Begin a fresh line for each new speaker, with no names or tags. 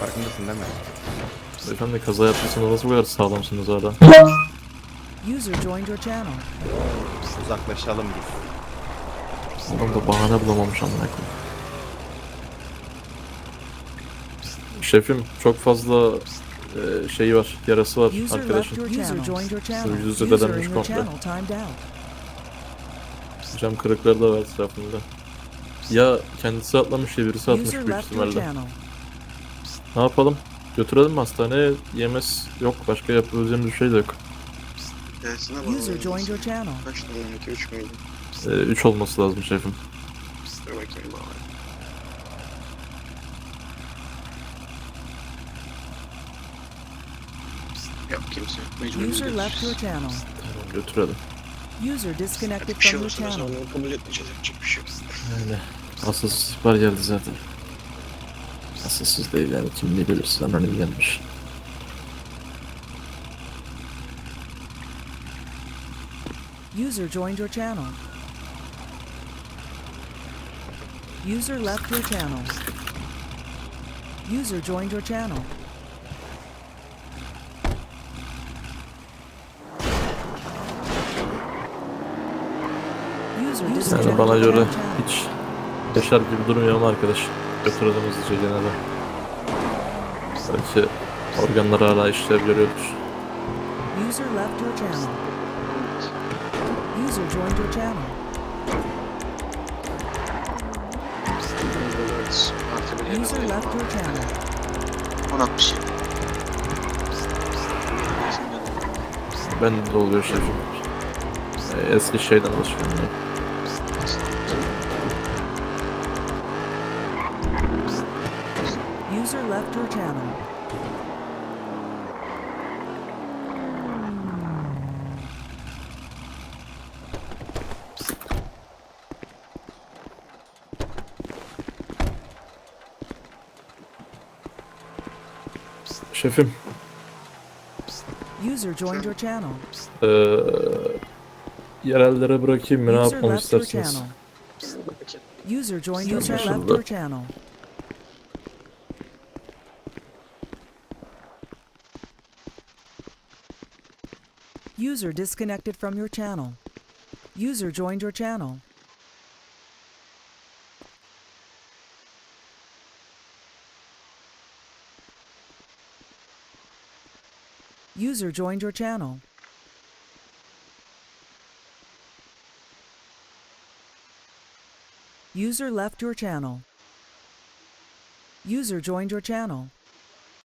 Farkındasın değil mi?
Beyefendi kaza yapmasında nasıl bu kadar sağlamsınız hala?
User joined your channel.
Uzaklaşalım biz.
Adam da bahane bulamamış amına koyayım. Şefim çok fazla e, şeyi var, yarası var
User left
arkadaşın.
your channel. User joined your channel.
Yüzü
User
zedelenmiş
in your
komple.
channel timed out.
Cam kırıkları da var etrafında. Ya kendisi atlamış ya birisi atmış
User
büyük
left your
ihtimalle.
channel.
Ne yapalım? Götürelim mi hastaneye? Yemez yok. Başka yapabileceğimiz bir şey de yok.
User joined your channel.
Kaç tane 12 3 müydü?
3 olması lazım şefim.
Dur bakayım bana. Yok kimse yok. Mecbur
User left your channel.
Götürelim.
User disconnected
Bir şey
from your
olursa
channel.
onu kabul etmeyeceğiz. Yapacak bir şey yok.
Asılsız ihbar geldi zaten. Asılsız değil yani kim ne bilirsin anonim gelmiş.
User joined your channel. User left your channel. User joined your channel. User
Yani bana göre hiç yaşar gibi durmuyor ama arkadaş. Götürelim hızlıca gene de. Belki organları hala görüyordur.
User left your channel. User joined your channel. User left your channel.
1060.
Ben de oluyor şefim. Ee, Eski şeyden alışkanlığı.
User left your channel.
Şefim,
User joined your channel.
ee, yerellere bırakayım mı? Ne
User
yapmamı
left your
istersiniz?
channel. User joined your channel. User disconnected from your channel. User joined your channel. User joined your channel. User left your channel. User joined your channel.